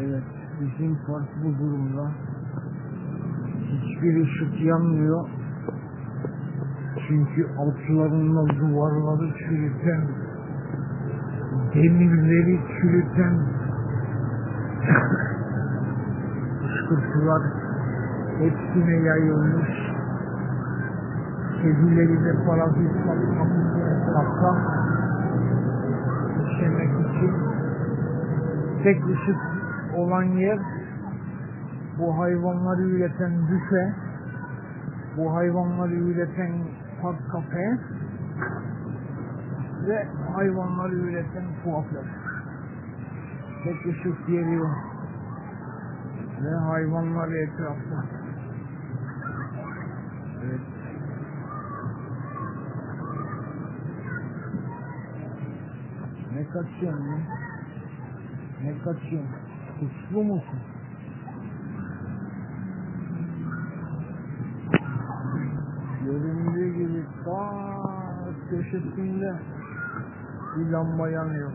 Evet, bizim park bu durumda. Hiçbir ışık yanmıyor. Çünkü altlarında duvarları çürüten, demirleri çürüten fışkırtılar hepsine yayılmış. Kedileri de parazit işemek için tek ışık olan yer bu hayvanları üreten büfe, bu hayvanları üreten park kafe ve hayvanları üreten kuaför. Tek ışık o. Ve hayvanlar etrafta. Evet. Ne kaçıyorsun? Ne kaçıyorsun? Suçlu musun? Göründüğü gibi ta köşesinde bir lamba yanıyor.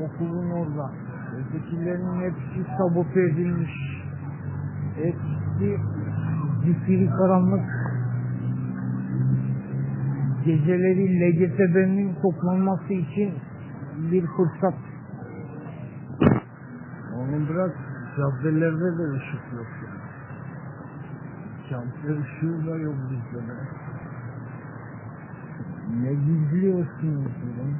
Okulun orada. Ötekilerin hepsi sabote edilmiş. Hepsi zifiri karanlık. Geceleri LGTB'nin toplanması için bir fırsat. Onu bırak caddelerde de ışık yok. yani. Cadde ışığı da yok bizde de. Ne gizliyorsunuz lan?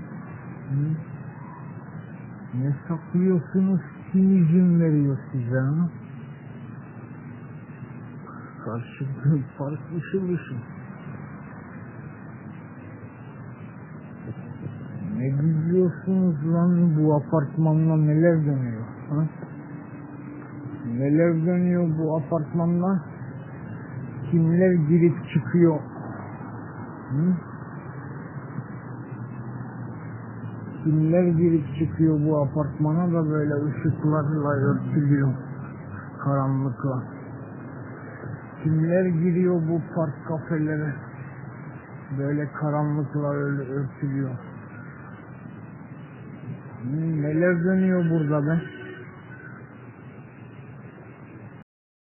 Ne saklıyorsunuz? Kim izin veriyor size? Karşılıklı fark ışıl ışıl. Ne gizliyorsunuz lan bu apartmanda neler dönüyor? Ha? Neler dönüyor bu apartmanda? Kimler girip çıkıyor? Hı? Kimler girip çıkıyor bu apartmana da böyle ışıklarla örtülüyor. Karanlıkla. Kimler giriyor bu park kafelere? Böyle karanlıkla öyle örtülüyor. Neler dönüyor burada be?